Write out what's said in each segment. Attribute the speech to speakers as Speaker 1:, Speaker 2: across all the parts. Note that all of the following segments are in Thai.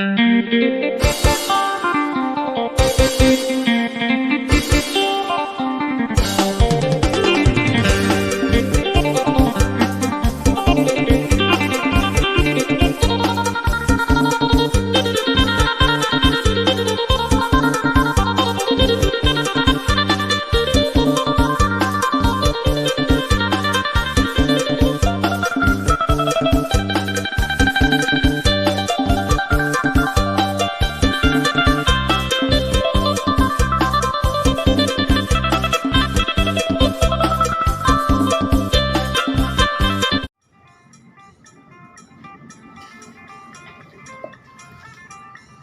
Speaker 1: Thank you.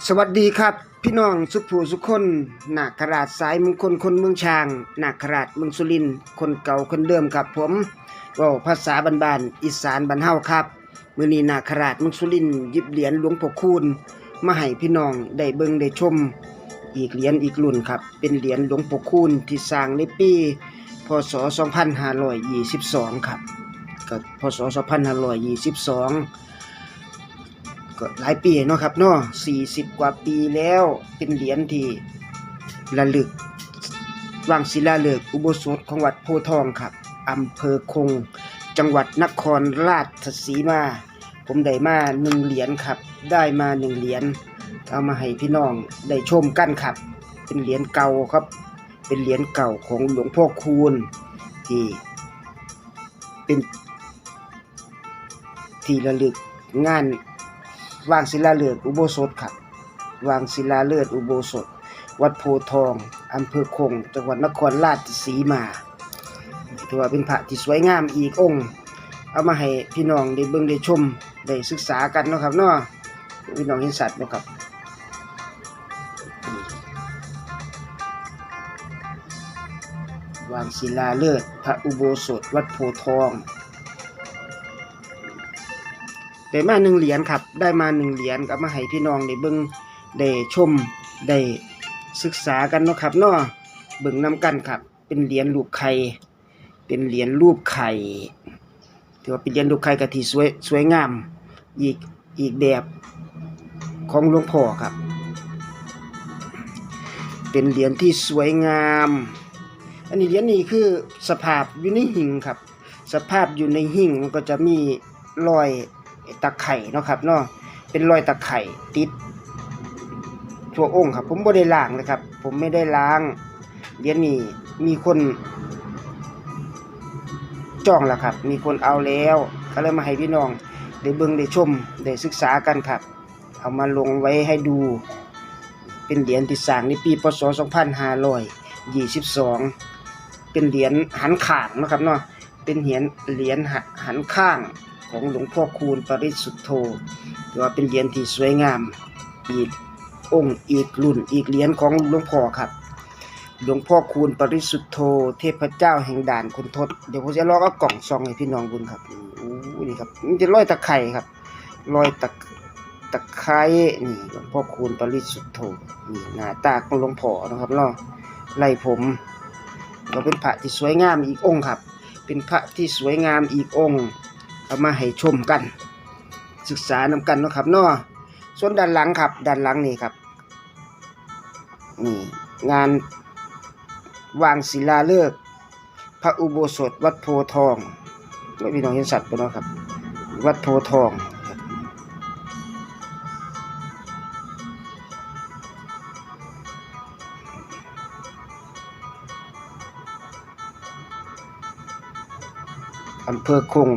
Speaker 1: สวัสดีครับ พี่น้องสุภูสุคนนาคราชสายมงคลคนเมืองช้างนาคราชเมืองสุรินคนเก่าคนเดิมครับผมว้าภาษาบ้านๆอีสานบ้านเฮาครับมือนี้นาคราชเมืองสุรินหยิบเหรียญหลวงพ่อคูณมาให้พี่น้องได้เบิ่งได้ชม อีกเหรียญอีกรุ่นครับ เป็นเหรียญหลวงพ่อคูณที่สร้างในปีพศ 2522 ครับก็พศ 2522 ก็หลายปีเนาะครับเนาะ40กว่าปีแล้วเป็นเหรียญที่ระลึกวางศิลาฤกษ์อุโบสถของวัดโพทองครับอำเภอคง จังหวัดนครราชสีมา ผมได้มาหนึ่งเหรียญครับ ได้มาหนึ่งเหรียญเอามาให้พี่น้องได้ชมกันครับ เป็นเหรียญเก่าครับ เป็นเหรียญเก่าของหลวงพ่อคูณที่เป็นที่ระลึกงาน วางศิลาฤกษ์อุโบสถครับ วางศิลาฤกษ์อุโบสถ วัดโพธทองอำเภอคง จังหวัดนครราชสีมาถือว่าเป็นพระที่สวยงามอีกองค์ เอามาให้พี่น้องได้เบิ่งได้ชมได้ศึกษากันเนาะครับเนาะพี่น้องเห็นสัตว์เนาะครับวางศิลาฤกษ์พระอุโบสถ วัดโพธทอง ได้มาหนึ่งเหรียญครับ ได้มาหนึ่งเหรียญก็มาให้พี่น้องได้เบิ่งได้ชมได้ศึกษากันเนาะครับเนาะเบิ่งนํกันครับ เป็นเหรียญรูปไข่เป็นเหรียญรูปไข่ถือว่าเป็นเหรียญรูปไข่กะที่สวยสวยงาม อีกอีกแบบของหลวงพ่อครับ เป็นเหรียญที่สวยงาม อันนี้เหรียญนี้คือสภาพอยู่ในหิ่งครับ สภาพอยู่ในหิ่งมันก็จะมีรอย ตะไคร่เนาะครับเนาะเป็นรอยตะไคร่ติดทั่วองค์ครับ ผมบ่ได้ล้างนะครับ ผมไม่ได้ล้างเดี๋ยวนี้มีคนจ้องแล้วครับ มีคนเอาแล้วก็เลยมาให้พี่น้องได้เบิ่งได้ชมได้ศึกษากันครับ เอามาลงไว้ให้ดู เป็นเหรียญที่สร้างในปีพศ 2522 เป็นเหรียญหันข้างนะครับเนาะเป็นเหรียญเหรียญหันข้าง ของหลวงพ่อคูณปริสุทธโธถือว่าเป็นเหรียญที่สวยงาม อีกองค์อีกรุ่นอีกเหรียญของหลวงพ่อครับ หลวงพ่อคูณปริสุทธโธเทพเจ้าแห่งด่านคุณทศเดี๋ยวผมจะลองเอากล่องซองให้พี่น้องบุญครับนี่โอ้นี่ครับมันจะร้อยตะไคร่ครับร้อยตะตะไคร่นี่หลวงพ่อคูณปริสุทธโธนี่หน้าตาของหลวงพ่อนะครับเนาะไล่ผมก็เป็นพระที่สวยงามอีกองค์ครับ เป็นพระที่สวยงามอีกองค์ เอามาให้ชมกัน ศึกษานำกันนะครับเนาะส่วนด้านหลังครับด้านหลังนี่ครับนี่งานวางศิลาฤกษ์พระอุโบสถวัดโพทองไม่พี่น้องเห็นสัตว์ปะเนาะครับ วัดโพทองครับอำเภอคง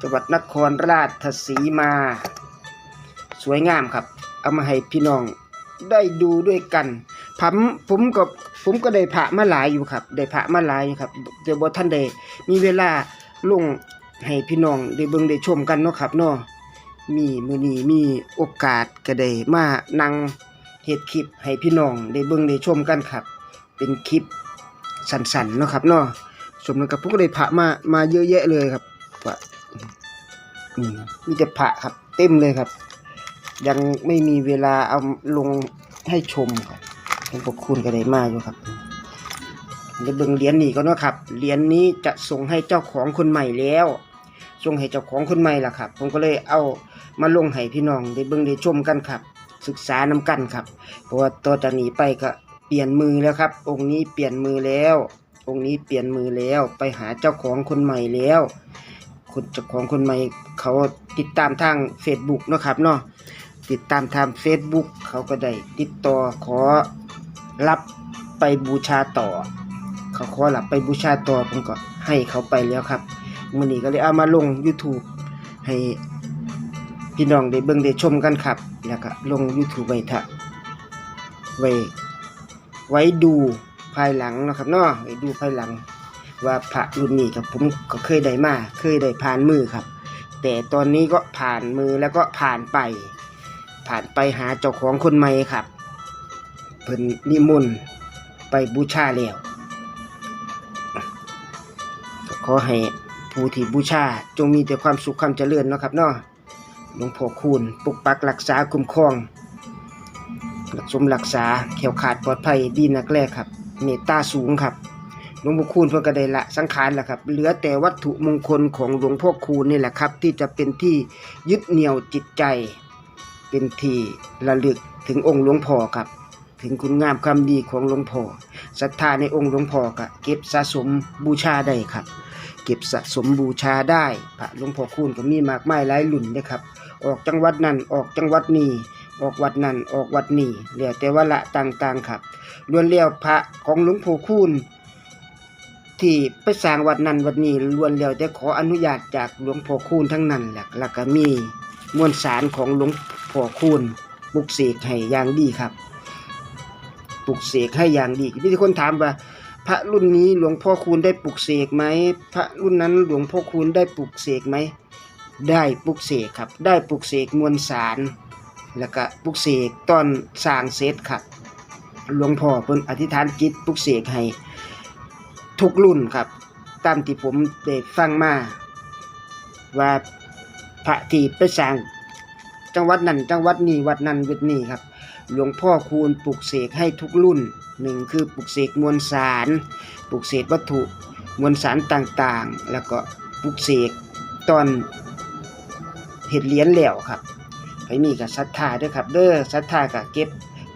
Speaker 1: จังหวัดนครราชสีมา สวยงามครับ เอามาให้พี่น้องได้ดูด้วยกันผมผมก็ผมก็ได้พระมาหลายอยู่ครับ ได้พระมาหลายอยู่ครับเดี๋ยวบ่ท่านได้มีเวลาลงให้พี่น้องได้เบิ่งได้ชมกันเนาะครับเนาะมีมือนี้มีโอกาสก็ได้มานั่งเฮ็ดคลิปให้พี่น้องได้เบิ่งได้ชมกันครับ เป็นคลิปสั้นๆเนาะครับเนาะสมกับผมก็ได้พระมามาเยอะแยะเลยครับ พระนี่นะมีแต่พระครับ เต็มเลยครับ ยังไม่มีเวลาเอาลงให้ชมครับหลวงพ่อคุณก็ได้มาอยู่ครับเดี๋ยวเบิ่งเหรียญนี้ก็นะครับเหรียญนี้จะส่งให้เจ้าของคนใหม่แล้วส่งให้เจ้าของคนใหม่ล่ะครับ ผมก็เลยเอามาลงให้พี่น้องได้เบิ่งได้ชมกันครับ ศึกษานำกันครับ เพราะว่าต่อจากนี้ไปก็เปลี่ยนมือแล้วครับ องค์นี้เปลี่ยนมือแล้ว องค์นี้เปลี่ยนมือแล้ว ไปหาเจ้าของคนใหม่แล้ว คนเจ้าของคนใหม่เขาติดตามทาง Facebook เนาะครับเนาะติดตามทาง Facebook เขาก็ได้ติดต่อขอรับไปบูชาต่อ เขาขอรับไปบูชาต่อผมก็ให้เขาไปแล้วครับมื้อนี้ก็เลยเอามาลง YouTube ให้พี่น้องได้เบิ่งได้ชมกันครับ แล้วก็ลง YouTube ไว้ทะไว้ไว้ดูภายหลังนะครับเนาะไว้ดูภายหลัง ว่าพระรุ่นนี้กับผมก็เคยได้มาเคยได้ผ่านมือครับ แต่ตอนนี้ก็ผ่านมือแล้วก็ผ่านไป ผ่านไปหาเจ้าของคนใหม่ครับเพิ่นนิมนต์ไปบูชาแล้วขอให้ผู้ที่บูชาจงมีแต่ความสุขความเจริญเนาะครับเนาะหลวงพ่อคูณปกปักรักษาคุ้มครองรักสมรักษาแขวขาดปลอดภัยดีนักแลครับ เมตตาสูงครับ หลวงพ่อคูณเพิ่นก็ได้ละสังขารแล้วครับ เหลือแต่วัตถุมงคลของหลวงพ่อคูณนี่แหละครับ ที่จะเป็นที่ยึดเหนี่ยวจิตใจ เป็นที่ระลึกถึงองค์หลวงพ่อครับ ถึงคุณงามความดีของหลวงพ่อศรัทธาในองค์หลวงพ่อก็เก็บสะสมบูชาได้ครับ เก็บสะสมบูชาได้พระหลวงพ่อคูณก็มีมากมายหลายรุ่นนะครับ ออกจังหวัดนั้นออกจังหวัดนี้ออกวัดนั้นออกวัดนี้แล้วแต่ว่าละต่างๆครับล้วนแล้วพระของหลวงพ่อคูณ ที่ไปสร้างวัดนั้นวัดนี้ล้วนแล้วแต่ขออนุญาตจากหลวงพ่อคูณทั้งนั้นแหละแล้วก็มีมวลสารของหลวงพ่อคูณปลุกเสกให้อย่างดีครับปลุกเสกให้อย่างดีมีคนถามว่า พระรุ่นนี้หลวงพ่อคูณได้ปลุกเสกไหมพระรุ่นนั้นหลวงพ่อคูณได้ปลุกเสกไหมได้ปลุกเสกครับ ได้ปลุกเสกมวลสาร แล้วก็ปลุกเสกตอนสร้างเสร็จครับหลวงพ่อเพิ่นอธิษฐานจิตปลุกเสกให้ ทุกรุ่นครับ ตามที่ผมได้ฟังมา ว่าพระที่ไปสร้างจังหวัดนั้นจังหวัดนี้วัดนั้นวัดนี้ครับ หลวงพ่อคูณปลุกเสกให้ทุกรุ่นหนึ่งคือปลุกเสกมวลสารปลุกเสกวัตถุมวลสารต่างๆ แล้วก็ปลุกเสกตอนเห็ดเหรียญแล้วครับไผมีกับศรัทธาด้วยครับ เด้อศรัทธากับเก็บ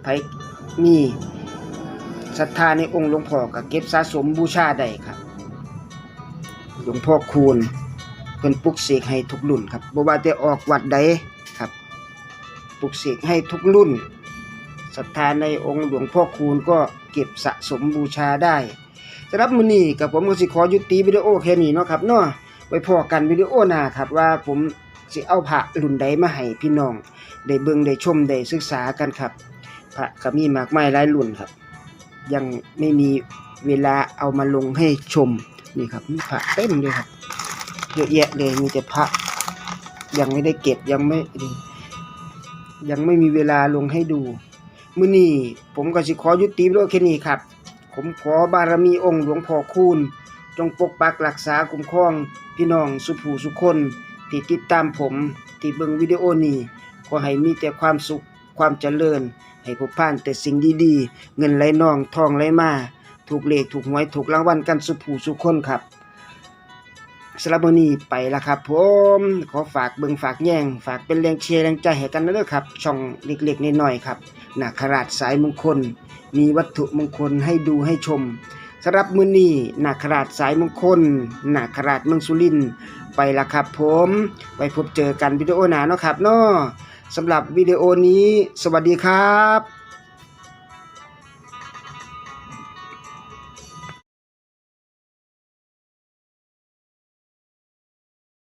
Speaker 1: ไผมี ศรัทธาในองค์หลวงพ่อกับเก็บสะสมบูชาได้ครับ หลวงพ่อคูณเพิ่นปลุกเสกให้ทุกรุ่นครับบ่ว่าจะออกวัดใดครับปลุกเสกให้ทุกรุ่นศรัทธาในองค์หลวงพ่อคูณก็เก็บสะสมบูชาได้สำหรับมื้อนี้กับผมก็สิขอยุติวิดีโอแค่นี้เนาะครับเนาะไว้พอกันวิดีโอหน้าครับว่าผมสิเอาพระรุ่นใดมาให้พี่น้อง ได้เบิ่งได้ชมได้ศึกษากันครับพระก็มีมากมายหลายรุ่นครับ ยังไม่มีเวลาเอามาลงให้ชมนี่ครับมีพระเต็มเลยครับเยอะแยะเลยมีแต่พระยังไม่ได้เก็บยังไม่ยังไม่มีเวลาลงให้ดูมื้อนี้ผมก็สิขอยุติวิดีโอแค่นี้ครับ ผมขอบารมีองค์หลวงพ่อคูณจงปกปักรักษาคุ้มครอง พี่น้องสุภูสุคนที่ติดตามผมที่เบิ่งวิดีโอนี้ขอให้มีแต่ความสุขความเจริญ ให้พบผ่านแต่สิ่งดีๆ เงินไหลนองทองไหลมาถูกเลขถูกหวยถูกรางวัลกันสุภูสุคนครับสำหรับมนีไปแล้วครับผมขอฝากเบิ่งฝากแย่ง ฝากเป็นแรงเชียร์แรงใจให้กันนะเด้อครับ ช่องเล็กๆน้อยๆครับนาคราชสายมงคล มีวัตถุมงคลให้ดูให้ชมสำหรับมือนี้นาคราชสายมงคลนาคราชเมืองสุรินไปแล้วครับผม ไว้พบเจอกันวิดีโอหน้าเนาะครับเนาะ สำหรับวิดีโอนี้ สวัสดีครับ